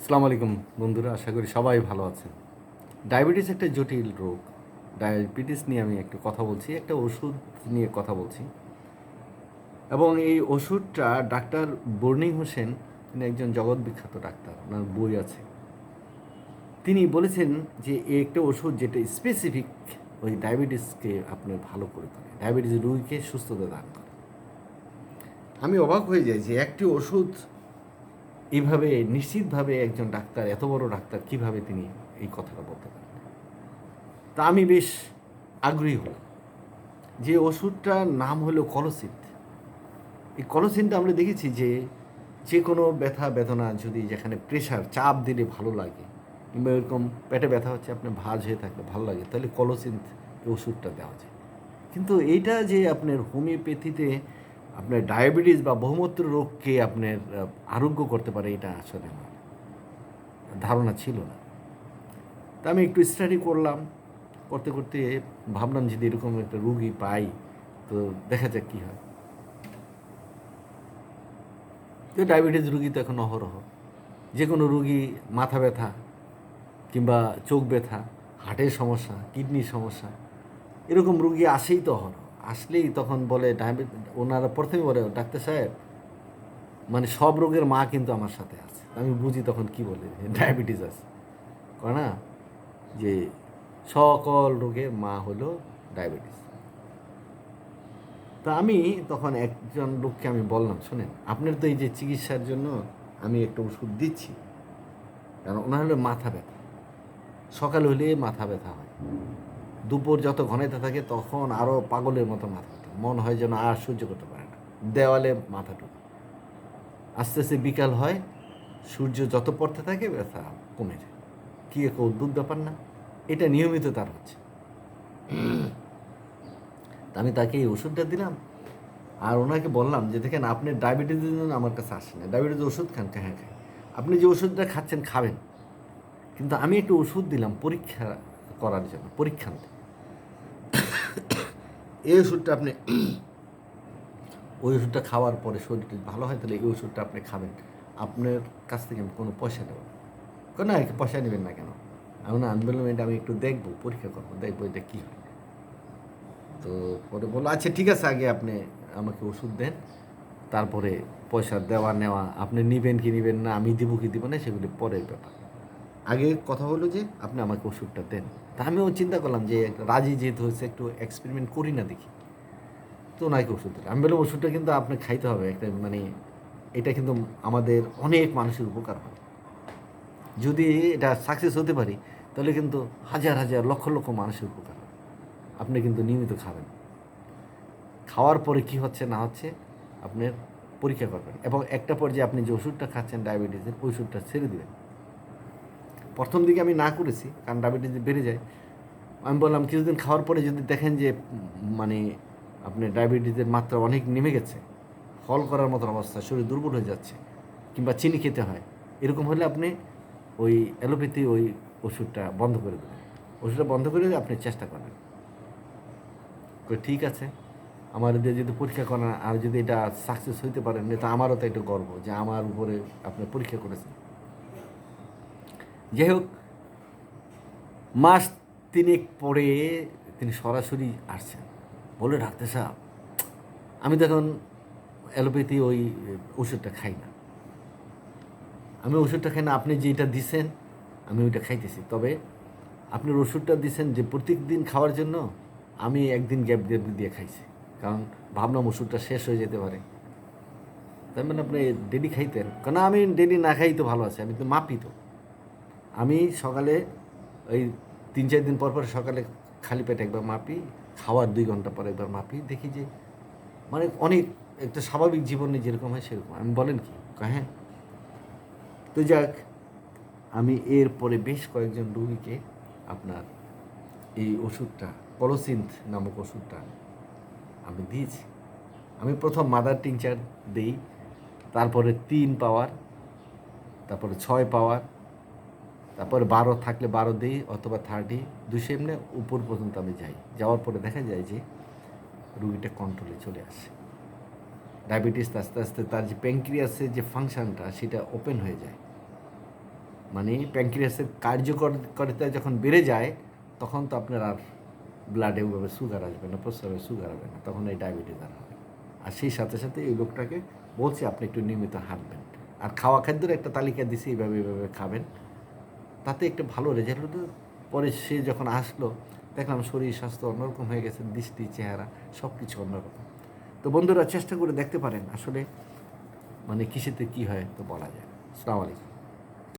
আসসালামু আলাইকুম বন্ধুরা, আশা করি সবাই ভালো আছেন। ডায়াবেটিস একটা জটিল রোগ। ডায়াবেটিস নিয়ে আমি একটু কথা বলছি, একটা ওষুধ নিয়ে কথা বলছি। এবং এই ওষুধটা ডাক্তার বর্নিং হোসেন, তিনি একজন জগৎ বিখ্যাত ডাক্তার, ওনার বই আছে। তিনি বলেছেন যে একটা ওষুধ যেটা স্পেসিফিক ওই ডায়াবেটিসকে আপনার ভালো করে তোলে, ডায়াবেটিস রোগীকে সুস্থতা দান করে। আমি অবাক হয়ে যাই যে একটি ওষুধ এইভাবে নিশ্চিতভাবে একজন ডাক্তার, এত বড় ডাক্তার কীভাবে তিনি এই কথাটা বলতে পারেন? তা আমি বেশ আগ্রহী হলাম যে ওষুধটার নাম হলো কলসিন। এই কলসিনটা আমরা দেখেছি যে যে কোনো ব্যথা, বেদনা যদি যেখানে প্রেশার চাপ দিলে ভালো লাগে, কিংবা এরকম পেটে ব্যথা হচ্ছে আপনি ভাজ হয়ে থাকলে ভালো লাগে, তাহলে কলসিন ওষুধটা দেওয়া যায়। কিন্তু এইটা যে আপনার হোমিওপ্যাথিতে আপনার ডায়াবেটিস বা বহুমূত্র রোগকে আপনার আরোগ্য করতে পারে এটা আসলে আমার ধারণা ছিল না। তা আমি একটু স্টাডি করলাম, করতে করতে ভাবলাম যদি এরকম একটা রুগী পাই, তো দেখা যাক কী হয়। তো ডায়াবেটিস রুগী তো এখন অহরহ। যে কোনো রুগী মাথা ব্যথা কিংবা চোখ ব্যথা, হার্টের সমস্যা, কিডনির সমস্যা, এরকম রুগী আসেই তো অহরহ। আসলেই তখন বলে ডায়াবেটিস ওনারা প্রথমে বলে, ডাক্তার সাহেব মানে সব রোগের মা কিন্তু আমার সাথে আছে। আমি বুঝি তখন কি বলে, ডায়াবেটিস আছে। কয় না? যে সকল রোগের মা হলো ডায়াবেটিস। তা আমি তখন একজন লোককে আমি বললাম, শোনেন, আপনার তো এই যে চিকিৎসার জন্য আমি একটা ওষুধ দিচ্ছি। কারণ ওনার হলো মাথা ব্যথা। সকাল হলে মাথা ব্যথা হয়। দুপুর যত ঘনাইতে থাকে তখন আরও পাগলের মতো মাথা ব্যথা। মন হয় যেন আর সহ্য করতে পারে না। দেওয়ালে মাথা ঢুকে আস্তে আস্তে বিকাল হয়, সূর্য যত পড়তে থাকে ব্যথা কমে যায়। কী এক অদ্ভুত ব্যাপার না, এটা নিয়মিত তার হচ্ছে। আমি তাকে এই ওষুধটা দিলাম, আর ওনাকে বললাম যে, দেখেন, আপনি ডায়াবেটিসের জন্য আমার কাছে আসেন না। ডায়াবেটিস ওষুধ খান হ্যাঁ খাই আপনি যে ওষুধটা খাচ্ছেন, খাবেন। কিন্তু আমি একটু ওষুধ দিলাম পরীক্ষা করার জন্য, পরীক্ষা পরীক্ষান্তে এই ওষুধটা আপনি ওই ওষুধটা খাওয়ার পরে শরীর যদি ভালো হয়, তাহলে এই ওষুধটা আপনি খাবেন। আপনার কাছ থেকে আমি কোনো পয়সা নেব কেন আর কি পয়সা নেবেন না কেন? আমি না আমি এটা আমি একটু দেখব, পরীক্ষা করব, দেখব এটা কী হয়। তো পরে বলল আচ্ছা ঠিক আছে, আগে আপনি আমাকে ওষুধ দেন, তারপরে পয়সা দেওয়া নেওয়া, আপনি নিবেন কি নিবেন না, আমি দিব কি দিব না, সেগুলি পরের ব্যাপার। আগে কথা হলো যে, আপনি আমাকে ওষুধটা দেন। তা আমিও চিন্তা করলাম যে, রাজি যেহেতু হয়েছে, একটু এক্সপেরিমেন্ট করি না দেখি। তো ওনাকে ওষুধ দিলাম। আমি বললাম, ওষুধটা কিন্তু আপনি খাইতে হবে। একটা মানে এটা কিন্তু আমাদের অনেক মানুষের উপকার হয়। যদি এটা সাকসেস হতে পারি, তাহলে কিন্তু হাজার হাজার, লক্ষ লক্ষ মানুষের উপকার হবে আপনি কিন্তু নিয়মিত খাবেন। খাওয়ার পরে কি হচ্ছে, না হচ্ছে, আপনার পরীক্ষা করবেন। এবং একটা পর্যায়ে আপনি যে ওষুধটা খাচ্ছেন, ডায়াবেটিসের ওষুধটা ছেড়ে দেবেন। প্রথম দিকে আমি না করেছি কারণ ডায়াবেটিস বেড়ে যায়। আমি বললাম কিছুদিন খাওয়ার পরে যদি দেখেন যে মানে আপনি ডায়াবেটিসের মাত্রা অনেক নেমে গেছে ফল করার মতো অবস্থা শরীর দুর্বল হয়ে যাচ্ছে কিংবা চিনি খেতে হয় এরকম হলে আপনি ওই অ্যালোপ্যাথি ওই ওষুধটা বন্ধ করে দেবেন। ওষুধটা বন্ধ করে আপনি চেষ্টা করবেন। কই, ঠিক আছে। আমার দিয়ে যদি পরীক্ষা করেন আর যদি এটা সাকসেস হইতে পারেন এটা আমারও তো একটু গর্ব যে আমার উপরে আপনি পরীক্ষা করেছেন। যাই হোক, মাস তিনেক পরে তিনি সরাসরি আসছেন। বলে ডাক্তার সাহেব, আমি তো এখন অ্যালোপ্যাথি ওই ওষুধটা খাই না। আমি ওষুধটা খাই না, আপনি যেটা দিছেন, আমি ওইটা খাইতেছি। তবে আপনি ওষুধটা দিছেন যে প্রত্যেক দিন খাওয়ার জন্য আমি একদিন গ্যাপ দিয়ে দিয়ে খাইছি। কারণ ভাবলাম ওষুধটা শেষ হয়ে যেতে পারে। তার মানে আপনি ডেলি খাইতেন। কারণ আমি ডেলি না খাই তো ভালো আছে, আমি তো মাপি তো। আমি সকালে ওই তিন চার দিন পর পর সকালে খালি পেটে একবার মাপি, খাওয়ার দুই ঘণ্টা পর একবার মাপি, দেখি যে মানে অনেক একটা স্বাভাবিক জীবনে যেরকম হয় সেরকম। আমি বলেন কি? হ্যাঁ। তো যাক, আমি এরপরে বেশ কয়েকজন রুগীকে আপনার এই ওষুধটা, কলোসিন্থ নামক ওষুধটা আমি দিয়েছি। আমি প্রথম মাদার টিংচার দিই, তারপরে তিন পাওয়ার, তারপরে ছয় পাওয়ার তারপরে বারো থাকলে বারো দিই অথবা থার্টি দুশো এমনি উপর পর্যন্ত আমি যাই। যাওয়ার পরে দেখা যায় যে রুগীটা কন্ট্রোলে চলে আসে। ডায়াবেটিস আস্তে আস্তে তার যে প্যাঙ্ক্রিয়াসের যে ফাংশনটা সেটা ওপেন হয়ে যায়। মানে প্যাঙ্ক্রিয়াসের কার্যকারিতা যখন বেড়ে যায়, তখন তো আপনার আর ব্লাডে ওইভাবে সুগার আসবে না, প্রস্রাবে সুগার হবে না, তখন এই ডায়াবেটিস আর হবে আর সেই সাথে সাথে এই লোকটাকে বলছে, আপনি একটু নিয়মিত হাঁটবেন। আর খাওয়া খাদ্যের একটা তালিকা দিছি, এইভাবে এইভাবে খাবেন। তাতে একটা ভালো রেজাল্ট পরে সে যখন আসলো, দেখলাম শরীর, স্বাস্থ্য অন্যরকম হয়ে গেছে, দৃষ্টি, চেহারা সব কিছু অন্যরকম। তো বন্ধুরা, চেষ্টা করে দেখতে পারেন আসলে মানে কিসেতে কি হয় তো বলা যায়। আসসালামু আলাইকুম।